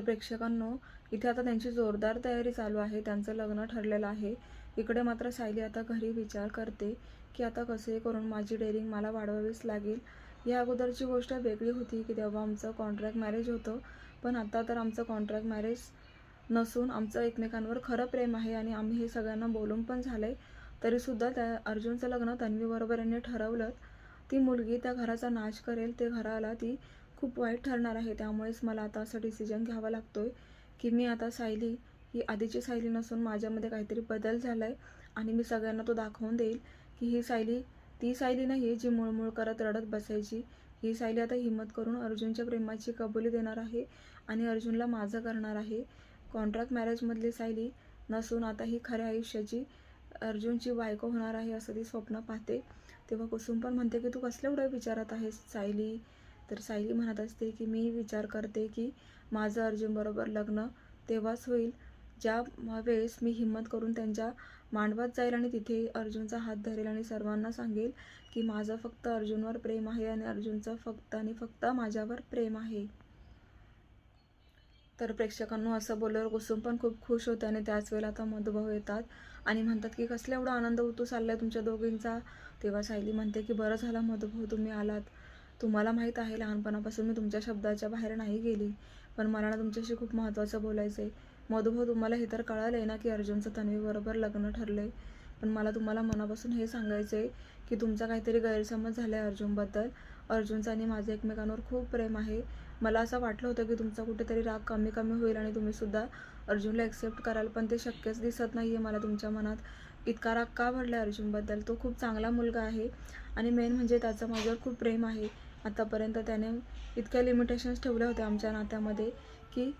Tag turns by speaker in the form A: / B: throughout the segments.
A: प्रेक्षकांनो इथे आता त्यांची जोरदार तयारी चालू आहे त्यांचं लग्न ठरलेलं आहे. इकडे मात्र सायली आता घरी विचार करते की आता कसे करून माझी डेअरिंग मला वाढवावीच लागेल. या अगोदरची गोष्ट वेगळी होती की तेव्हा आमचं कॉन्ट्रॅक्ट मॅरेज होतं. पण आता तर आमचं कॉन्ट्रॅक्ट मॅरेज नसून आमचं एकमेकांवर खरं प्रेम आहे आणि आम्ही हे सगळ्यांना बोलून पण झालं आहे तरीसुद्धा त्या अर्जुनचं लग्न तन्वीबरोबर यांनी ठरवलं. ती मुलगी त्या घराचा नाश करेल ते घराला ती खूप वाईट ठरणार आहे. त्यामुळेच मला आता असं डिसिजन घ्यावा आहे की मी आता सायली ही आधीची सायली नसून माझ्यामध्ये काहीतरी बदल झाला आहे आणि मी सगळ्यांना तो दाखवून देईल की ही सायली ती सायली नाही जी मुळमुळ करत रडत बसायची. ही सायली आता हिंमत करून अर्जुनच्या प्रेमाची कबुली देणार आहे आणि अर्जुनला माझं करणार आहे. कॉन्ट्रॅक्ट मॅरेजमधली सायली नसून आता ही खऱ्या आयुष्याची अर्जुनची बायको होणार आहे असं ती स्वप्न पाहते. तेव्हा कुसुम पण म्हणते की तू कसल्या एवढं विचारत आहेस सायली? तर सायली म्हणत असते की मी विचार करते की माझं अर्जुनबरोबर लग्न तेव्हाच होईल. ज्या वेळेस मी हिंमत करून त्यांच्या मांडवात जाईल आणि तिथे अर्जुनचा हात धरेल आणि सर्वांना सांगेल की माझं फक्त अर्जुनवर प्रेम आहे आणि अर्जुनचं फक्त आणि फक्त माझ्यावर प्रेम आहे. तर प्रेक्षकांनो असं बोलल्यावर कुसुम पण खूप खुश होते आणि त्याच वेळेला आता मधुभाऊ येतात आणि म्हणतात की कसला एवढा आनंद होतो चाललाय तुमच्या दोघींचा? तेव्हा सायली म्हणते की बरं झालं मधुभाऊ तुम्ही आलात. तुम्हाला माहीत आहे लहानपणापासून मी तुमच्या शब्दाच्या बाहेर नाही गेली. पण मला ना तुमच्याशी खूप महत्त्वाचं बोलायचं आहे मधुभाऊ तुम्हाला हे तर कळालं आहे ना की अर्जुनचं तन्वीबरोबर लग्न ठरलं आहे पण मला तुम्हाला मनापासून हे सांगायचं आहे की तुमचा काहीतरी गैरसमज झाला आहे अर्जुनबद्दल. अर्जुनचं आणि माझं एकमेकांवर खूप प्रेम आहे. मला असं वाटलं होतं की तुमचा कुठेतरी राग कमी कमी होईल आणि तुम्हीसुद्धा अर्जुनला ॲक्सेप्ट कराल पण ते शक्यच दिसत नाही आहे मला तुमच्या मनात. इतका राग का भरला आहे अर्जुनबद्दल? तो खूप चांगला मुलगा आहे आणि मेन म्हणजे त्याचं माझ्यावर खूप प्रेम आहे. आतापर्यंत त्याने इतक्या लिमिटेशन्स ठेवल्या होत्या आमच्या नात्यामध्ये की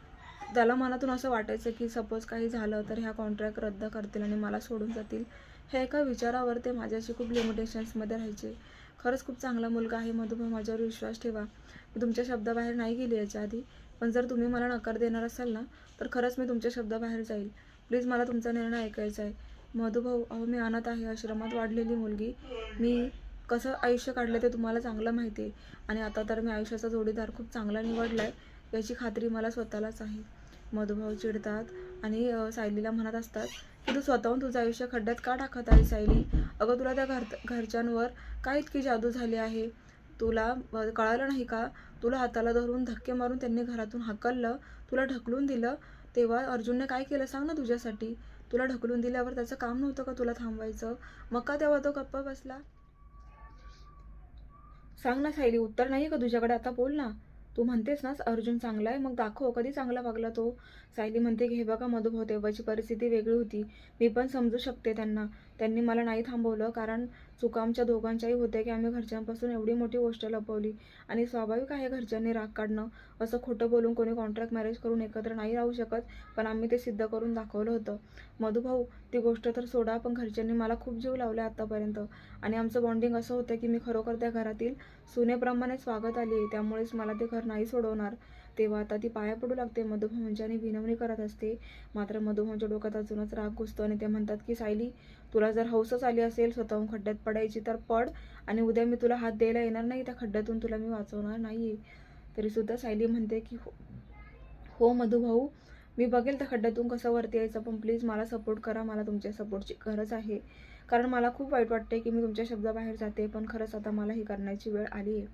A: त्याला मनातून असं वाटायचं की सपोज काही झालं तर ह्या कॉन्ट्रॅक्ट रद्द करतील आणि मला सोडून जातील. हे एका विचारावर ते माझ्याशी खूप लिमिटेशन्समध्ये राहायचे. खरंच खूप चांगला मुलगा आहे मधुभाऊ माझ्यावर विश्वास ठेवा. मी तुमच्या शब्दाबाहेर नाही गेली याच्या आधी. पण जर तुम्ही मला नकार देणार असाल ना तर खरंच मी तुमच्या शब्दाबाहेर जाईल. प्लीज मला तुमचा निर्णय ऐकायचा आहे. मधुभाऊ अहो मी अनाथ आहे. आश्रमात वाढलेली मुलगी. मी कसं आयुष्य काढलं ते तुम्हाला चांगलं माहिती आहे. आणि आता तर मी आयुष्याचा जोडीदार खूप चांगला निवडला आहे याची खात्री मला स्वतःलाच आहे. मधुभाऊ चिडतात आणि सायलीला म्हणत असतात की तू स्वतःहून तुझं आयुष्य खड्ड्यात का टाकत आहे सायली? अगं तुला त्या घर घरच्यांवर काय इतकी जादू झाली आहे? तुला कळालं नाही का? तुला हाताला धरून धक्के मारून त्यांनी घरातून हाकललं तुला ढकलून दिलं. तेव्हा अर्जुनने काय केलं सांग ना तुझ्यासाठी? तुला ढकलून दिल्यावर त्याचं काम नव्हतं का तुला थांबवायचं? मग का तेव्हा तो गप्पा बसला? सांग ना सायली उत्तर नाही आहे का तुझ्याकडे? आता बोल ना. तू म्हणतेस ना अर्जुन चांगला आहे मग दाखव कधी चांगला वागला तो? सायली म्हणते की हे बघा मधुभाव तेव्हाची परिस्थिती वेगळी होती. मी पण समजू शकते त्यांना. त्यांनी मला नाही थांबवलं कारण चुका आमच्या दोघांच्याही होत्या की आम्ही घरच्यांपासून एवढी मोठी गोष्ट लपवली. आणि स्वाभाविक आहे घरच्यांनी राग काढणं. असं खोटं बोलून कोणी कॉन्ट्रॅक्ट मॅरेज करून एकत्र नाही राहू शकत पण आम्ही ते सिद्ध करून दाखवलं होतं. मधुभाऊ ती गोष्ट तर सोडा पण घरच्यांनी मला खूप जीव लावला आत्तापर्यंत आणि आमचं बॉन्डिंग असं होतं की मी खरोखर त्या घरातील सुनेप्रमाणेच वागत आली आहे त्यामुळेच मला ते घर नाही सोडवणार. तेव्हा आता ती पाया पडू लागते. मधुभाऊंची विनवणी करत असते. मात्र मधुभाऊंच्या डोक्यात अजूनच राग घुसतो आणि ते म्हणतात की सायली तुला जर हौसच आली असेल स्वतःहून खड्ड्यात पडायची तर पड आणि उद्या मी तुला हात द्यायला येणार नाही. त्या खड्ड्यातून तुला मी वाचवणार नाही. तरीसुद्धा सायली म्हणते की हो हो मधुभाऊ मी बघेल त्या खड्ड्यातून कसं वरती यायचं पण प्लीज मला सपोर्ट करा. मला तुमच्या सपोर्टची गरज आहे. कारण मला खूप वाईट वाटते की मी तुमच्या शब्दाबाहेर जाते पण खरंच आता मला ही करण्याची वेळ आली आहे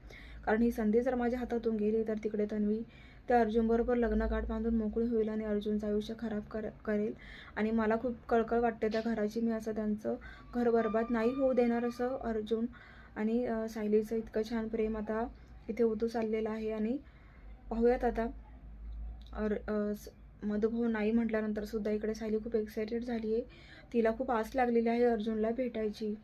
A: कारण ही संधी जर माझ्या हातातून गेली तर तिकडे तन्वी त्या अर्जुनबरोबर लग्न गाठ बांधून मोकळी होईल आणि अर्जुनचं आयुष्य खराब कर करेल. आणि मला खूप कळकळ वाटते त्या घराची. मी असं त्यांचं घर बरबाद नाही होऊ देणार असं अर्जुन आणि सायलीचं इतकं छान प्रेम आता इथे उतू चाललेलं आहे. आणि पाहूयात आता अर मधुभाऊ नाही म्हटल्यानंतर सुद्धा इकडे सायली खूप एक्सायटेड झाली आहे तिला खूप आस लागलेली आहे अर्जुनला भेटायची.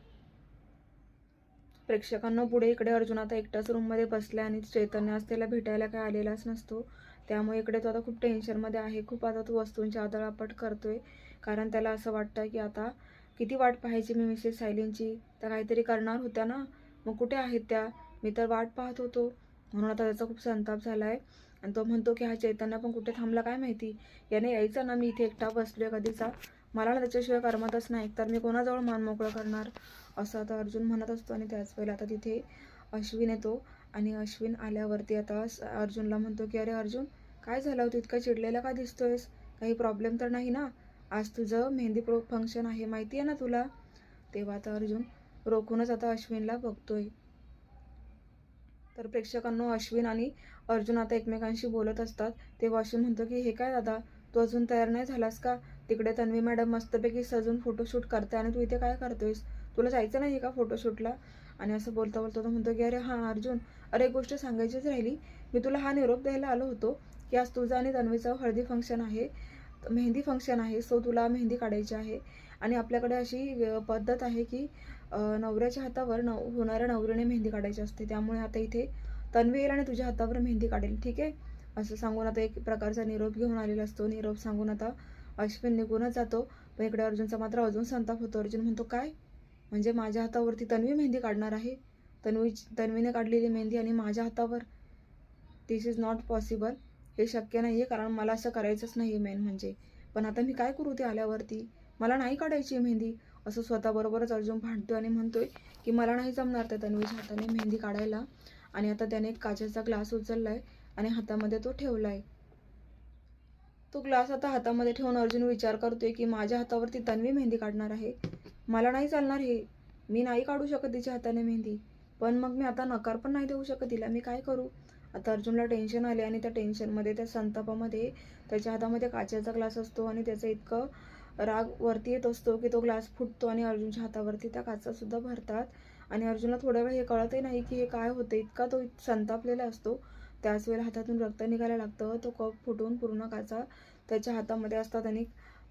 A: प्रेक्षकांना पुढे इकडे अर्जुन आता एकटाच रूममध्ये बसला आणि चैतन्य आज त्याला भेटायला काय आलेलाच नसतो. त्यामुळे इकडे तो आता खूप टेन्शनमध्ये आहे. खूप आता तो वस्तूंची आदळापट करतोय. कारण त्याला असं वाटतं की आता किती वाट पाहायची मी मिसेस सायलींची? त्या काहीतरी करणार होत्या ना? मग कुठे आहेत त्या? मी तर वाट पाहत होतो. म्हणून आता त्याचा खूप संताप झाला आहे आणि तो म्हणतो की हा चैतन्य पण कुठे थांबला काय माहिती? याने यायचं ना मी इथे एकटा बसलोय कधीचा. मला ना त्याच्याशिवाय करमतच नाही. तर मी कोणाजवळ मान मोकळं करणार? असं आता अर्जुन म्हणत असतो आणि त्याच वेळेला आता तिथे अश्विन येतो. आणि अश्विन आल्यावरती आता अर्जुनला म्हणतो की अरे अर्जुन काय झालं तू इतका चिडलेला का दिसतोयस? काही प्रॉब्लेम तर नाही ना? आज तुझं मेहंदी प्रो फंक्शन आहे माहिती आहे ना तुला? तेव्हा आता अर्जुन रोखूनच आता अश्विनला बघतोय. तर प्रेक्षकांनो अश्विन आणि अर्जुन आता एकमेकांशी बोलत असतात. तेव्हा अश्विन म्हणतो की हे काय दादा? तू अजून तयार नाही झालास का? तिकडे तन्वी मॅडम मस्तपैकी सजून फोटोशूट करते आणि तू इथे काय करतोयस? तुला जायचं नाही का फोटोशूटला आणि असं बोलता बोलता तो म्हणतो की अरे हां अर्जुन अरे एक गोष्ट सांगायचीच राहिली. मी तुला हा निरोप द्यायला आलो होतो की आज तुझा आणि तन्वीचं हळदी फंक्शन आहे मेहंदी फंक्शन आहे सो तुला मेहंदी काढायची आहे. आणि आपल्याकडे अशी पद्धत आहे की नवऱ्याच्या हातावर नव होणाऱ्या नवरीने मेहंदी काढायची असते. त्यामुळे आता इथे तन्वी येईल आणि तुझ्या हातावर मेहंदी काढेल. ठीक आहे? असं सांगून आता एक प्रकारचा निरोप घेऊन आलेला असतो. निरोप सांगून आता अश्विन निघूनच जातो. पण इकडे अर्जुनचा मात्र अजून संताप होतो. अर्जुन म्हणतो काय? म्हणजे माझ्या हातावरती तन्वी मेहंदी काढणार आहे? तन्वी तन्वीने काढलेली मेहंदी आणि माझ्या हातावर? दिस इज नॉट पॉसिबल हे शक्य नाही आहे कारण मला असं करायचंच नाही आहे मेन म्हणजे. पण आता मी काय करू ते आल्यावरती? मला नाही काढायची मेहंदी. असं स्वतःबरोबरच अर्जुन भांडतोय आणि म्हणतोय की मला नाही जमणार त्या तन्वीच्या हाताने मेहंदी काढायला. आणि आता त्याने एक काचेचा ग्लास उचलला आहे आणि हातामध्ये तो ठेवलाय. तो ग्लास आता हातामध्ये ठेवून अर्जुन विचार करतोय की माझ्या हातावरती तन्वी मेहंदी काढणार आहे. मला नाही चालणार हे. मी नाही काढू शकत तिच्या हाताने मेहंदी. पण मग मी आता नकार पण नाही देऊ शकत तिला. मी काय करू? आता अर्जुनला टेन्शन आले आणि त्या टेन्शनमध्ये त्या संतापामध्ये त्याच्या हातामध्ये काचेचा ग्लास असतो आणि त्याचं इतकं राग वरती येत असतो की तो ग्लास फुटतो आणि अर्जुनच्या हातावरती त्या काचासुद्धा भरतात. आणि अर्जुनला थोड्या वेळ हे कळतही नाही की हे काय होतं इतका तो संतापलेला असतो. त्याच वेळेला हातातून रक्त निघायला लागतं. तो कप फुटून पूर्ण काचा त्याच्या हातामध्ये असतात आणि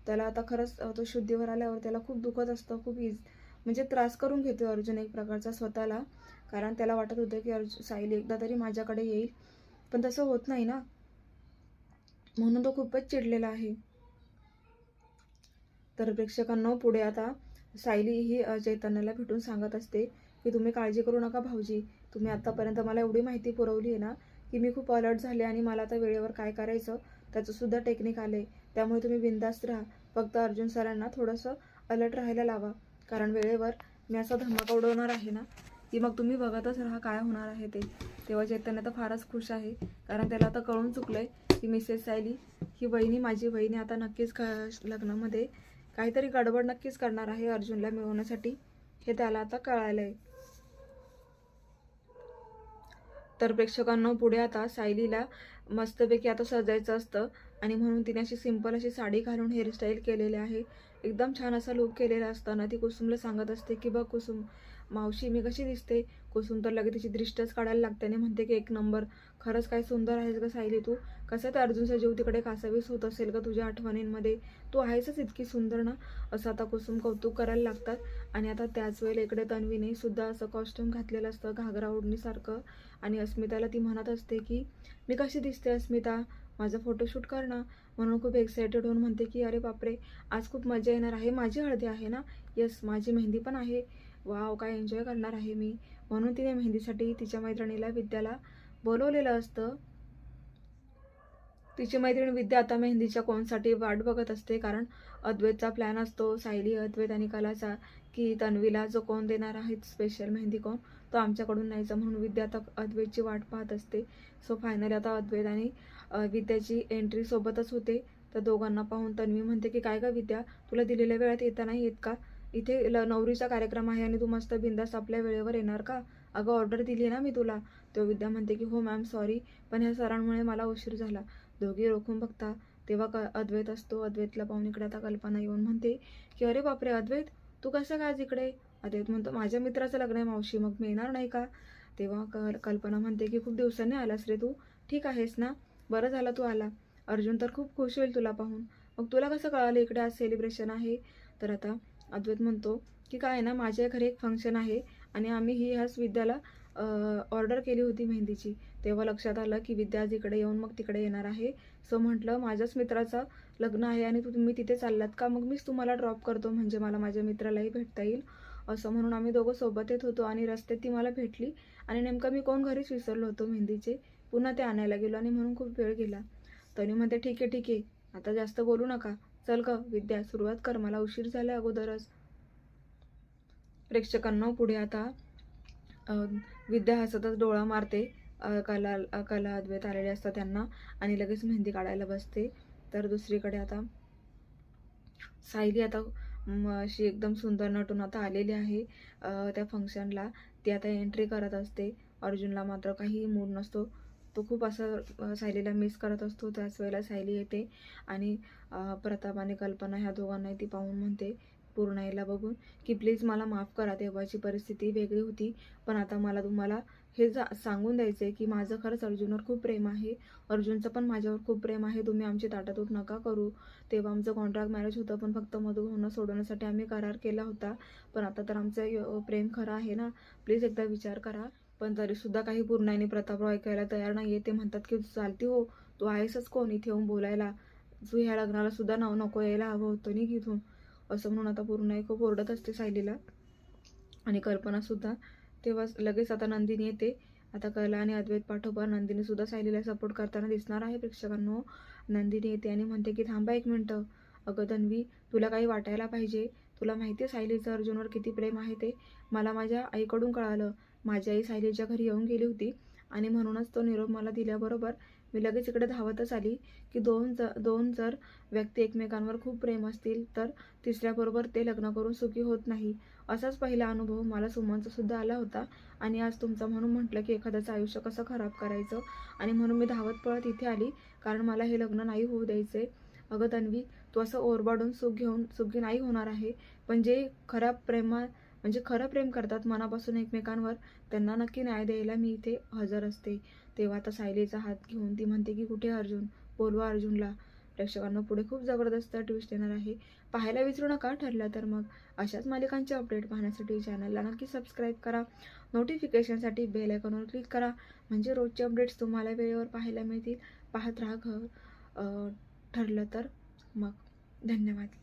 A: त्याला आता खरंच तो शुद्धीवर आल्यावर त्याला खूप दुखत असतं खूप इज म्हणजे त्रास करून घेतो अर्जुन एक प्रकारचा स्वतःला. कारण त्याला वाटत होतं की अर्जुन सायली एकदा तरी माझ्याकडे येईल. पण तसं होत नाही ना. म्हणून तो खूपच चिडलेला आहे. तर प्रेक्षकांना पुढे आता सायली ही चैतन्याला भेटून सांगत असते की तुम्ही काळजी करू नका भाऊजी. तुम्ही आत्तापर्यंत मला एवढी माहिती पुरवली आहे ना की मी खूप अलर्ट झाले आणि मला आता वेळेवर काय करायचं त्याचंसुद्धा टेक्निक आले त्यामुळे तुम्ही बिंदास्त राहा. फक्त अर्जुन सरांना थोडंसं अलर्ट राहायला लावा. कारण वेळेवर मी असा धमाका उडवणार आहे ना की मग तुम्ही बघतच राहा काय होणार आहे ते. तेव्हा चैतन्य तर फारच खुश आहे. कारण त्याला आता कळून चुकलंय की मिसेस सायली ही बहिणी माझी बहिणी आता नक्कीच क लग्नामध्ये काहीतरी गडबड नक्कीच करणार आहे अर्जुनला मिळवण्यासाठी. हे त्याला आता कळालंय. तर प्रेक्षकांना पुढे आता सायलीला मस्तपैकी आता सजायचं असतं आणि म्हणून तिने अशी सिंपल अशी साडी घालून हेअरस्टाईल केलेली आहे. एकदम छान असा लुक केलेला असताना ती कुसुमला सांगत असते की बघ कुसुम मावशी मी कशी दिसते? कुसुम तर लगेच तिची दृष्टच काढायला लागते आणि म्हणते की एक नंबर. खरंच काय सुंदर आहेस का सायली तू? कसं तर अर्जुनचा जीव तिकडे कासावीस होत असेल का तुझ्या आठवणींमध्ये? तू आहेसच इतकी सुंदर ना? असं आता कुसुम कौतुक करायला लागतात. आणि आता त्याच वेळेला इकडे तन्वीने सुद्धा असं कॉस्ट्युम घातलेलं असतं घागरा ओढणीसारखं. आणि अस्मिताला ती म्हणत असते की मी कशी दिसते अस्मिता? माझं फोटोशूट कर ना. म्हणून खूप एक्सायटेड होऊन म्हणते की अरे बापरे आज खूप मजा येणार आहे. माझी हळदी आहे ना? येस माझी मेहंदी पण आहे. वाव काय एन्जॉय करणार आहे मी? म्हणून तिने मेहंदीसाठी तिच्या मैत्रिणीला विद्याला बोलवलेलं असतं. तिची मैत्रीण विद्या आता मेहंदीच्या कोणसाठी वाट बघत असते कारण अद्वैतचा प्लॅन असतो. सायली अद्वैत आणि कलाचा की तन्वीला जो कोण देणार आहे स्पेशल मेहंदी कोण तो आमच्याकडून न्यायचा म्हणून विद्या आता अद्वैतची वाट पाहत असते. सो फायनली आता अद्वैत आणि विद्याची एंट्री सोबतच होते. तर दोघांना पाहून तन्वी म्हणते की काय का विद्या तुला दिलेल्या वेळात येता नाही येत का? इथे ल नवरीचा कार्यक्रम आहे आणि तू मस्त बिंदास आपल्या वेळेवर येणार का? अगं ऑर्डर दिली ना मी तुला. तो विद्या म्हणते की हो मॅम सॉरी पण ह्या सरांमुळे मला उशीर झाला. दोघे रोखून बघता. तेव्हा क अद्वैत असतो. अद्वैतला पाहून इकडे आता कल्पना येऊन म्हणते की अरे बापरे अद्वैत तू कसं काय इकडे? अद्वैत म्हणतो माझ्या मित्राचं लग्न आहे मावशी. मग मी येणार नाही का? तेव्हा क कल्पना म्हणते की खूप दिवसांनी आलास रे तू. ठीक आहेस ना? बरं झालं तू आला. अर्जुन तर खूप खुश होईल तुला पाहून. मग तुला कसं कळालं इकडे आज सेलिब्रेशन आहे? तर आता अद्वैत म्हणतो की काय आहे ना माझ्या घरी एक फंक्शन आहे आणि आम्ही ही ह्याच विद्याला ऑर्डर केली होती मेहंदीची. तेव्हा लक्षात आलं की विद्या आज इकडे येऊन मग तिकडे येणार आहे. सो म्हटलं माझ्याच मित्राचं लग्न आहे आणि तू तुम्ही तिथे चाललात का? मग मीच तुम्हाला ड्रॉप करतो म्हणजे मला माझ्या मित्रालाही भेटता येईल. असं म्हणून आम्ही दोघं सोबत येत होतो आणि रस्त्यात ती मला भेटली आणि नेमकं मी कोण घरीच विसरलो होतो मेहंदीचे. पुन्हा ते आणायला गेलो आणि म्हणून खूप वेळ गेला. तरी म्हणते ठीक आहे ठीक आहे. आता जास्त बोलू नका. चल ग विद्या सुरुवात कर. मला उशीर झाला अगोदरच. प्रेक्षकांना पुढे आता विद्या हसतच डोळा मारते. कला कला अद्वैत आलेले असतात त्यांना आणि लगेच मेहंदी काढायला बसते. तर दुसरीकडे आता सायली आता अशी एकदम सुंदर नटून आता आलेली आहे. त्या फंक्शनला ती आता एंट्री करत असते. अर्जुनला मात्र काही मूड नसतो. तो खूप असं सायलीला मिस करत असतो. त्याच वेळेला सायली येते आणि प्रताप आणि कल्पना ह्या दोघांनाही ती पाहून म्हणते पूर्णाईला बघून की प्लीज मला माफ करा तेव्हाची परिस्थिती वेगळी होती. पण आता मला तुम्हाला हे जा सांगून द्यायचं आहे की माझं खरंच अर्जुनवर खूप प्रेम आहे. अर्जुनचं पण माझ्यावर खूप प्रेम आहे. तुम्ही आमची ताटातूट नका करू. तेव्हा आमचं कॉन्ट्रॅक्ट मॅरेज होतं पण फक्त मधुभावना सोडवण्यासाठी आम्ही करार केला होता. पण आता तर आमचं प्रेम खरं आहे ना. प्लीज एकदा विचार करा. पण तरीसुद्धा काही पूर्णाईने प्रतापराव ऐकायला तयार नाही आहे ते म्हणतात की चालती हो. तू आहेसच कोण इथे येऊन बोलायला? तू ह्या लग्नाला सुद्धा नाव नको यायला हवं होतं नाही इथून. असं म्हणून आता पूर्णाई खूप ओरडत असते सायलीला. आणि कल्पनासुद्धा तेव्हा लगेच आता नंदिनी येते. आता कला आणि अद्वैत पाठोपाठ नंदिनी सुद्धा सायलीला सपोर्ट करताना दिसणार आहे प्रेक्षकांनो. नंदिनी येते आणि म्हणते की थांबा एक मिनटं. अगं तन्वी तुला काही वाटायला पाहिजे. तुला माहिती आहे सायलीचं अर्जुनवर किती प्रेम आहे ते? मला माझ्या आईकडून कळालं. माझी आई सायलीच्या घरी येऊन गेली होती आणि म्हणूनच तो निरोप मला दिल्याबरोबर मी लगेच इकडे धावतच आली की दोन ज दोन जर व्यक्ती एकमेकांवर खूप प्रेम असतील तर तिसऱ्याबरोबर ते लग्न करून सुखी होत नाही. असाच पहिला अनुभव मला सुमनचा सुद्धा आला होता आणि आज तुमचा म्हणून म्हटलं की एखाद्याचं आयुष्य कसं खराब करायचं आणि म्हणून मी धावत पळत इथे आली कारण मला हे लग्न नाही होऊ द्यायचे. अगं तन्वी तू असं ओरबाडून सुख घेऊन सुखी नाही होणार आहे. पण जे खराब प्रेमा म्हणजे खरं प्रेम करतात मनापासून एकमेकांवर. त्यांना नक्की न्याय द्यायला मी इथे हजर असते. तेव्हा आता सायलीचा हात घेऊन ती म्हणते की कुठे अर्जुन? बोलवा अर्जुनला. प्रेक्षकांना पुढे खूप जबरदस्त ट्विस्ट येणार आहे. पाहायला विसरू नका ठरलं तर मग. अशाच मालिकांचे अपडेट पाहण्यासाठी चॅनलला नक्की सबस्क्राईब करा. नोटिफिकेशनसाठी बेल आयकॉनवर क्लिक करा. म्हणजे रोजचे अपडेट्स तुम्हाला वेळेवर पाहायला मिळतील. पाहत राहा घर. ठरलं तर मग. धन्यवाद.